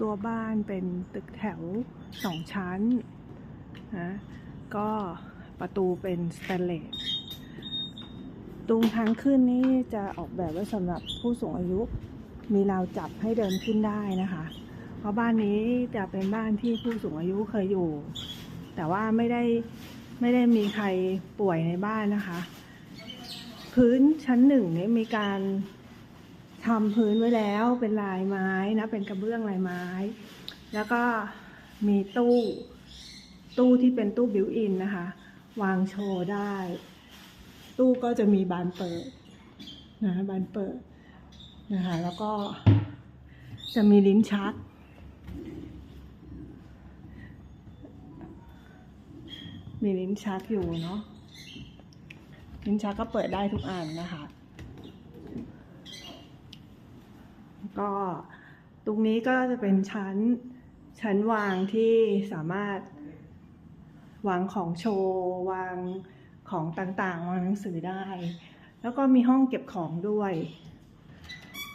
ตัวบ้านเป็นตึกแถวสองชั้นนะก็ประตูเป็นสแตนเลสตรงทางขึ้นนี่จะออกแบบไว้สำหรับผู้สูงอายุมีราวจับให้เดินขึ้นได้นะคะ เพราะบ้านนี้จะเป็นบ้านที่ผู้สูงอายุเคยอยู่ แต่ว่าไม่ได้ไม่ได้มีใครป่วยในบ้านนะคะ พื้นชั้นหนึ่งเนี่ยมีการ ทำพื้นไว้แล้วเป็นลายไม้นะเป็นกระเบื้องลายไม้ แล้วก็มีตู้ ตู้ที่เป็นตู้บิวอินนะคะ วางโชว์ได้ ตู้ก็จะมีบานเปิดนะบานเปิดนะคะแล้วก็จะมีลิ้นชัก มีลิ้นชักอยู่เนาะลิ้นชักก็เปิดได้ทุกอันนะคะ ก็ตรงนี้ก็จะเป็นชั้นชั้นวางที่สามารถ วางของโชว์วางของต่างๆ วางหนังสือได้ แล้วก็มีห้องเก็บของด้วย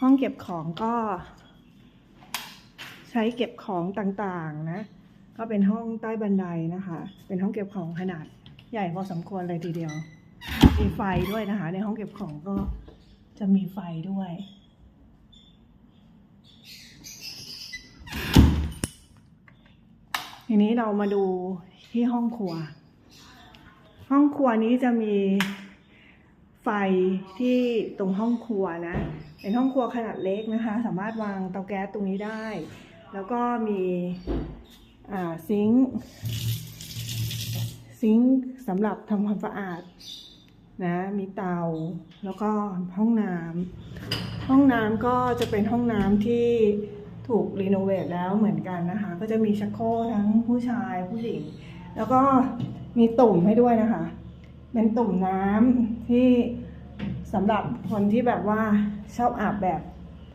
ห้องเก็บของก็ ใช้เก็บของต่างๆนะ ก็เป็นห้องใต้บันไดนะคะ เป็นห้องเก็บของขนาดใหญ่พอสมควรเลยทีเดียว มีไฟด้วยนะคะ ในห้องเก็บของก็จะมีไฟด้วย ทีนี้เรามาดูที่ห้องครัว ห้องครัวนี้จะมีไฟที่ตรงห้องครัวนะ เป็นห้องครัวขนาดเล็กนะคะ สามารถวางเตาแก๊สตรงนี้ได้ แล้วก็มีซิงค์ซิงค์สำหรับทำความสะอาดนะ มีเตา แล้วก็ห้องน้ำห้องน้ำก็จะเป็นห้องน้ำที่ ถูกรีโนเวทแล้วเหมือนกันนะคะ ก็จะมีชักโครกทั้งผู้ชายผู้หญิง แล้วก็มีตุ่มให้ด้วยนะคะ เป็นตุ่มน้ำที่สำหรับคนที่แบบว่าชอบอาบแบบ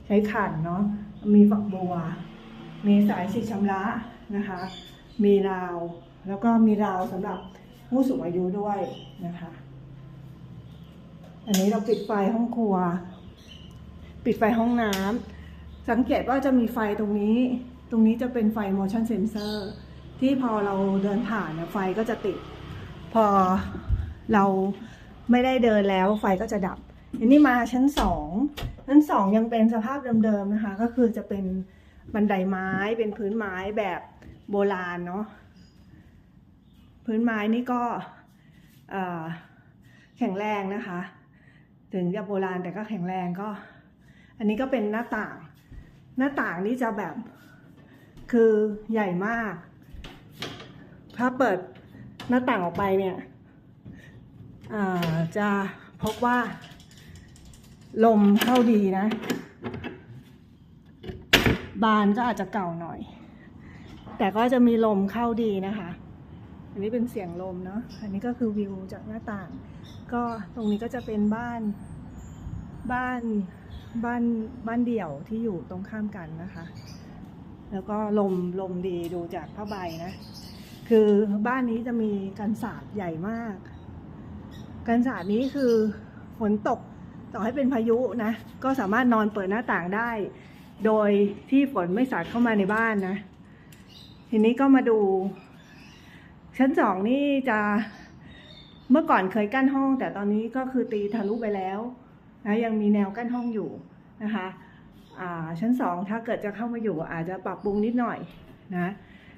ใช้ขันเนาะ มีฝักบัว มีสายฉีดชำระนะคะ มีราว แล้วก็มีราวสำหรับผู้สูงอายุด้วยนะคะ อันนี้เราปิดไฟห้องครัว ปิดไฟห้องน้ำ สังเกตว่าจะมีไฟตรงนี้ ตรงนี้จะเป็นไฟ motion sensor ที่พอเราเดินผ่านเนี่ยไฟก็จะติด พอเราไม่ได้เดินแล้วไฟก็จะดับอันนี้มาชั้นสองชั้นสองยังเป็นสภาพเดิมๆนะคะ ก็คือจะเป็นบันไดไม้เป็นพื้นไม้แบบโบราณเนาะพื้นไม้นี่ก็แข็งแรงนะคะ ถึงจะโบราณแต่ก็แข็งแรงก็ อันนี้ก็เป็นหน้าต่าง หน้าต่างนี่จะแบบ คือใหญ่มาก ถ้าเปิดหน้าต่างออกไปเนี่ยจะพบว่า ลมเข้าดีนะ บานก็อาจจะเก่าหน่อย แต่ก็จะมีลมเข้าดีนะคะ อันนี้เป็นเสียงลมเนาะ อันนี้ก็คือวิวจากหน้าต่าง ก็ตรงนี้ก็จะเป็นบ้านบ้าน บ้านบ้านเดี่ยวที่อยู่ตรงข้ามกันนะคะ แล้วก็ลมลมดีดูจากผ้าใบนะ คือบ้านนี้จะมีกันศาสตร์ใหญ่มาก กันศาสตร์นี้คือฝนตกต่อให้เป็นพายุนะ ก็สามารถนอนเปิดหน้าต่างได้ โดยที่ฝนไม่สาดเข้ามาในบ้านนะ ทีนี้ก็มาดู ชั้นสองนี่จะเมื่อก่อนเคยกั้นห้อง แต่ตอนนี้ก็คือตีทะลุไปแล้ว นะยังมีแนวกั้นห้องอยู่นะคะชั้นสองถ้าเกิดจะเข้ามาอยู่อาจจะปรับปรุงนิดหน่อยนะ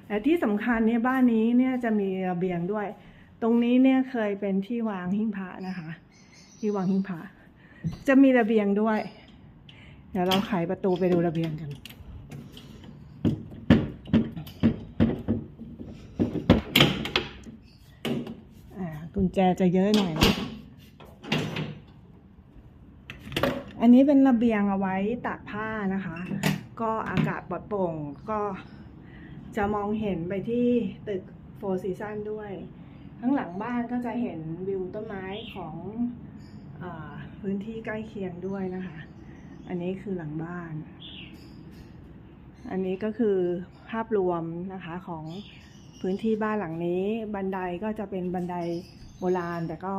แต่ที่สำคัญเนี่ยบ้านนี้เนี่ยจะมีระเบียงด้วย ตรงนี้เนี่ยเคยเป็นที่วางหิ้งพระนะคะ ที่วางหิ้งพระจะมีระเบียงด้วย เดี๋ยวเราไขประตูไปดูระเบียงกันกุญแจจะเยอะหน่อยนะ อันนี้เป็นระเบียงเอาไว้ตากผ้านะคะ ก็อากาศปลอดโปร่งก็จะมองเห็นไปที่ตึกโฟร์ซีซันด้วย ข้างหลังบ้านก็จะเห็นวิวต้นไม้ของอพื้นที่ใกล้เคียงด้วยนะคะ อันนี้คือหลังบ้าน อันนี้ก็คือภาพรวมนะคะของพื้นที่บ้านหลังนี้ บันไดก็จะเป็นบันไดโบราณแต่ก็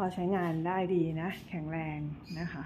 พอใช้งานได้ดีนะ แข็งแรงนะคะ